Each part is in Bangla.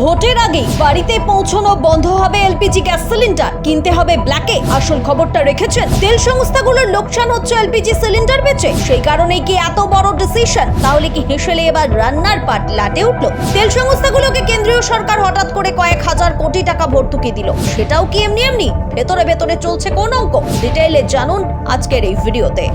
ভোটের আগেই বাড়িতে পৌঁছানো বন্ধ হবে এলপিজি গ্যাস সিলিন্ডার। কিনতে হবে ব্ল্যাকে। আসল খবরটা রেখেছেন তেল সংস্থাগুলোর লোকসান হচ্ছে এলপিজি সিলিন্ডার বেচে। সেই কারণেই কি এত বড় ডিসিশন তাহলে কি হেসেলে এবার রান্নার পাট লাটে উঠল? তেল সংস্থাগুলোকে কেন্দ্রীয় সরকার হঠাৎ করে কয়েক হাজার কোটি টাকা ভর্তুকি দিল। সেটাও কি এমনি এমনি? ভেতরে ভেতরে চলছে কোন অঙ্ক? ডিটেইলে জানুন আজকের এই ভিডিওতে।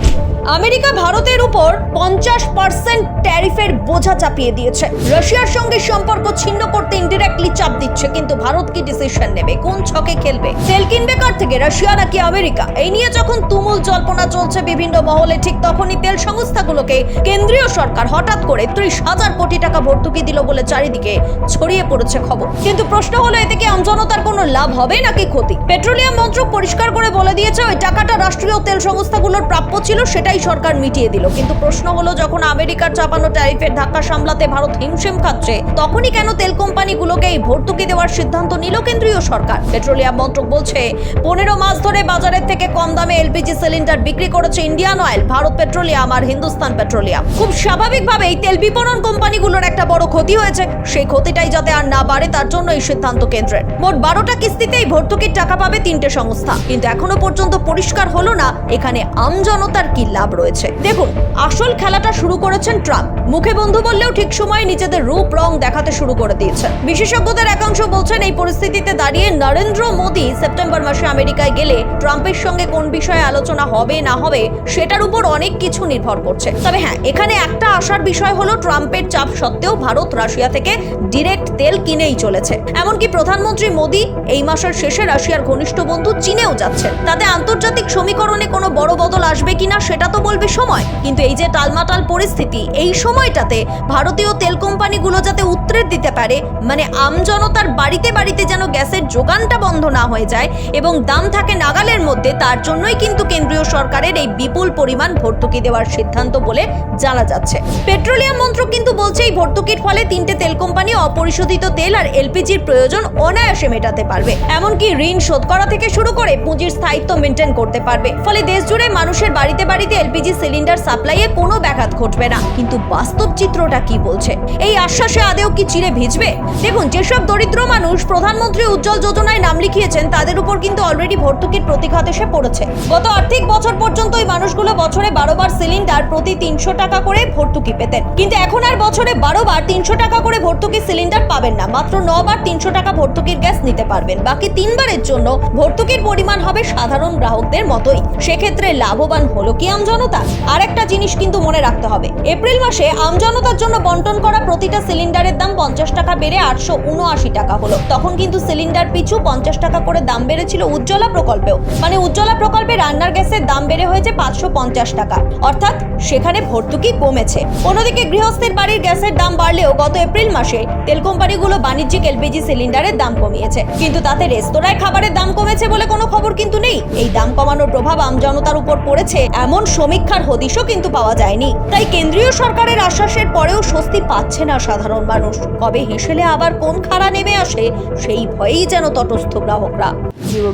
আমেরিকা ভারতের উপর পঞ্চাশ পার্সেন্ট ট্যারিফের বোঝা চাপিয়ে দিয়েছে। রাশিয়ার সঙ্গে সম্পর্ক ছিন্ন করতে ইনডিরেক্টলি চাপ দিচ্ছে, কিন্তু ভারত কি ডিসিশন নেবে? কোন ছকে খেলবে? তেল কিনবে কার থেকে, রাশিয়া নাকি আমেরিকা? এই নিয়ে যখন তুমুল জল্পনা চলছে বিভিন্ন মহলে, ঠিক তখনই তেল সংস্থাগুলোকে কেন্দ্রীয় সরকার হঠাৎ করে ত্রিশ হাজার কোটি টাকা ভর্তুকি দিল বলে চারিদিকে ছড়িয়ে পড়েছে খবর। কিন্তু প্রশ্ন হলো, এতে কি আমজনতার কোনো লাভ হবে নাকি ক্ষতি? পেট্রোলিয়াম মন্ত্রক পরিষ্কার করে বলে দিয়েছে, ওই টাকাটা রাষ্ট্রীয় তেল সংস্থাগুলোর প্রাপ্য ছিল, সেটাই সরকার মিটিয়ে দিল। কিন্তু প্রশ্ন হলো, যখন আমেরিকার চাপানো ট্যারিফের ধাক্কা সামলাতে ভারত হিমশিম খাচ্ছে, তখনই কেন তেল কোম্পানিগুলোকে এই ভর্তুকি দেওয়ার সিদ্ধান্ত নিল কেন্দ্রীয় সরকার। পেট্রোলিয়াম মন্ত্রক বলছে, পনেরো মাস ধরে বাজারের থেকে কম দামে এলপিজি সিলিন্ডার বিক্রি করেছে ইন্ডিয়ান অয়েল, ভারত পেট্রোলিয়াম আর হিন্দুস্তান পেট্রোলিয়াম। খুব স্বাভাবিকভাবেই তেল বিপণন কোম্পানিগুলোর একটা বড় ক্ষতি হয়েছে। সেই ক্ষতিটাই যাতে আর না বাড়ে, তার জন্য এই সিদ্ধান্ত কেন্দ্রের। মোট বারোটা কিস্তিতেই ভর্তুকির টাকা পাবে তিনটে সংস্থা। কিন্তু এখনও পর্যন্ত পরিষ্কার হলো না, এখানে আমজনতার কি লাভ রয়েছে। দেখুন, আসল খেলাটা শুরু করেছেন ট্রাম্প। মুখে বন্ধু বললেও ঠিক সময়ে নিজেদের রূপ, রং দেখাতে শুরু করে দিয়েছেন। বিশেষজ্ঞদের একাংশ বলছেন এই পরিস্থিতিতে দাঁড়িয়ে নরেন্দ্র মোদী সেপ্টেম্বর মাসে আমেরিকায় গেলে ট্রাম্পের সঙ্গে কোন বিষয়ে আলোচনা হবে, না হবে, সেটার উপর অনেক কিছু নির্ভর করছে। তবে হ্যাঁ এখানে একটা আসার বিষয় হলো ট্রাম্পের চাপ সত্ত্বেও ভারত রাশিয়া থেকে ডিরেক্ট তেল কিনেই চলেছে। এমনকি প্রধানমন্ত্রী মোদী এই মাসের শেষে রাশিয়ার ঘনিষ্ঠ বন্ধু চীনেও যাচ্ছেন। তাতে আন্তর্জাতিক সমীকরণে কোনো বড় বদল আসবে কিনা সেটা তো বলবে সময়। কিন্তু এই যে টালমাটাল পরিস্থিতি, এই সময়টাতে ভারতীয় তেল কোম্পানিগুলো যাতে উত্তরের দিতে পারে মানে আমজনতার বাড়িতে বাড়িতে যেন গ্যাসের যোগানটা বন্ধ না হয়ে যায় এবং দাম থাকে নাগালের মধ্যে, তার জন্যই কিন্তু কেন্দ্রীয় সরকারের এই বিপুল পরিমাণ ভর্তুকি দেওয়ার সিদ্ধান্ত বলে জানা যাচ্ছে। পেট্রোলিয়াম মন্ত্রক কিন্তু বলছে এই ভর্তুকির ফলে তিনটে তেল কোম্পানি অপরিশোধিত তেল আর এলপিজির প্রয়োজন অনায়াসে মেটাতে পারবে। এমনকি ঋণ শোধ করা থেকে শুরু করে পুঁজির স্থায়িত্ব মেনটেন করতে পারবে। ফলে দেশ জুড়ে মানুষের বাড়িতে বাড়িতে এলপিজি সিলিন্ডার সাপ্লাইয়ে কোনো ব্যাঘাত ঘটবে না। কিন্তু বাস্তব চিত্রটা কি বলছে? এই আশ্বাসে আদেও কি চিরে ভিজবে? দেখুন, যেসব দরিদ্র মানুষ প্রধানমন্ত্রী উজ্জ্বল যোজনায় নাম লিখিয়েছেন, তাদের উপর কিন্তু অলরেডি ভর্তুকির প্রতিঘাত এসে পড়েছে। গত আর্থিক বছর পর্যন্ত ওই মানুষগুলো বছরে বারো বার সিলিন্ডার প্রতি তিনশো টাকা করে ভর্তুকি পেতেন। কিন্তু এখন আর বছরে বারো বার তিনশো টাকা করে ভর্তুকি সিলিন্ডার পাবেন না। মাত্র নবার তিনশো টাকা ভর্তুকির গ্যাস নিতে পারবেন। বাকি তিনবারের জন্য ভর্তুকির পরিমাণ হবে সাধারণ গ্রাহকদের মতোই। সেক্ষেত্রে লাভবান হলো কি আমজনতা? আর একটা জিনিস কিন্তু মনে রাখতে হবে। এপ্রিল মাসে আমজনতার জন্য বন্টন করা প্রতিটা সিলিন্ডারের দাম পঞ্চাশ টাকা বেড়ে আটশো উনআশি টাকা হলো। তখন কিন্তু সিলিন্ডার পিছু পঞ্চাশ টাকা করে দাম বেড়েছিল উজ্জ্বলা প্রকল্পেও। মানে উজ্জ্বলা প্রকল্পে রান্নার গ্যাসের দাম বেড়ে হয়েছে পাঁচশো পঞ্চাশ টাকা। অর্থাৎ সেখানে ভর্তুকি কমেছে। অন্যদিকে গৃহস্থের বাড়ির গ্যাসের দাম বাড়লেও গত এপ্রিল মাসে তেল কোম্পানিগুলো বাণিজ্যিক এলপিজি সিলিন্ডারের দাম কমিয়েছে। কিন্তু তাতে রেস্তোরাঁয় খাবারের দাম কমেছে বলে কোনো খবর কিন্তু নেই। এই দাম কমানোর প্রভাব আমজনতার উপর পড়েছে। এমন সমীক্ষার হদিশও কিন্তু পাওয়া যায়নি। তাই কেন্দ্রীয় সরকারের আশ্বাসের পরেও স্বস্তি পাচ্ছে না সাধারণ মানুষ। কবে হেসেলে আবার কোন খাড়া নেমে আসে, সেই ভয়েই যেন তটস্থ গ্রাহকরা।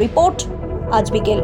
রিপোর্ট, আজ বিকেল।